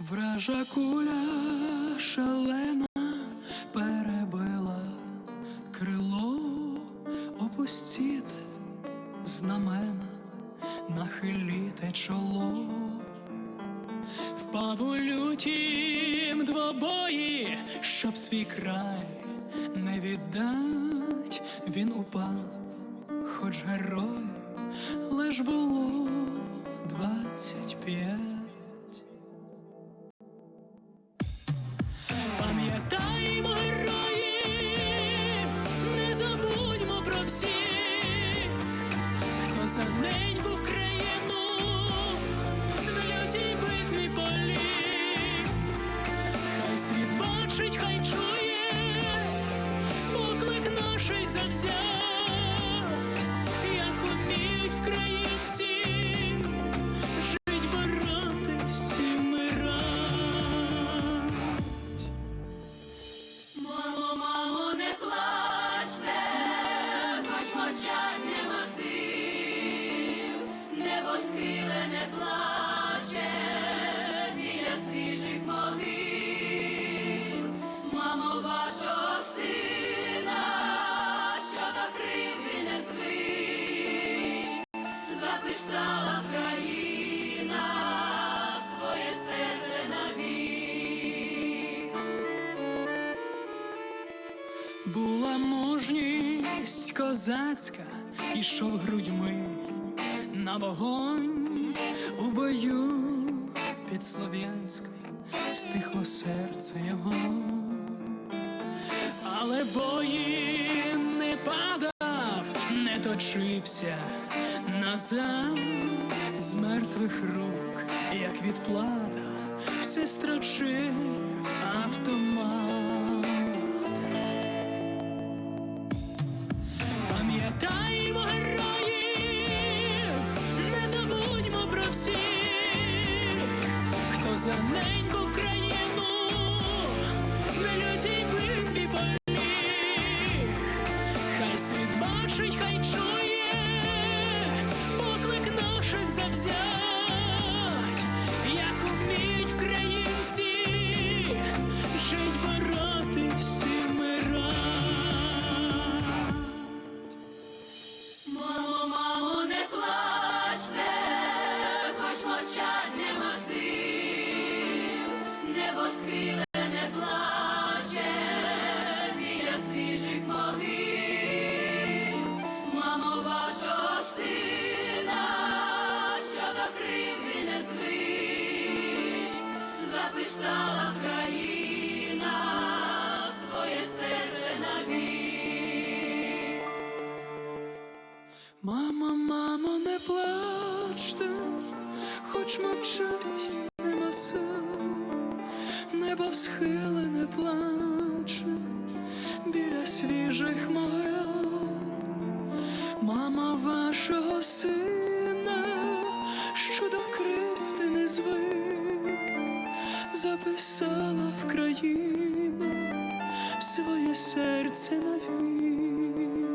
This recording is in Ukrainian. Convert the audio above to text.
Вража куля шалена перебила крило, опустіте знамена, нахиліте чоло, впав у лютім двобої, щоб свій край не віддать, він упав, хоч герой, лиш було двадцять п'ять. За неньку в країну в лютій битві поліг. Хай світ бачить, хай чує поклик наших завзят, як уміють українці жить, боротись і мирать. Мамо, мамо, не плачте, хоч мовчать мужність козацька, ішов грудьми на вогонь у бою під Слов'янськом, стихло серце його, але воїн не падав, не точився назад з мертвих рук, як відплата, все строчив автомат. Небо не плаче біля свіжих могил. Мамо, вашого сина, що до кривди не звик, записала країна своє серце навік. Мама, мамо, не плачте, хоч мовчать небо схилене плаче біля свіжих могил. Мама вашого сина, що до кривди не звик, записала в країну своє серце навік.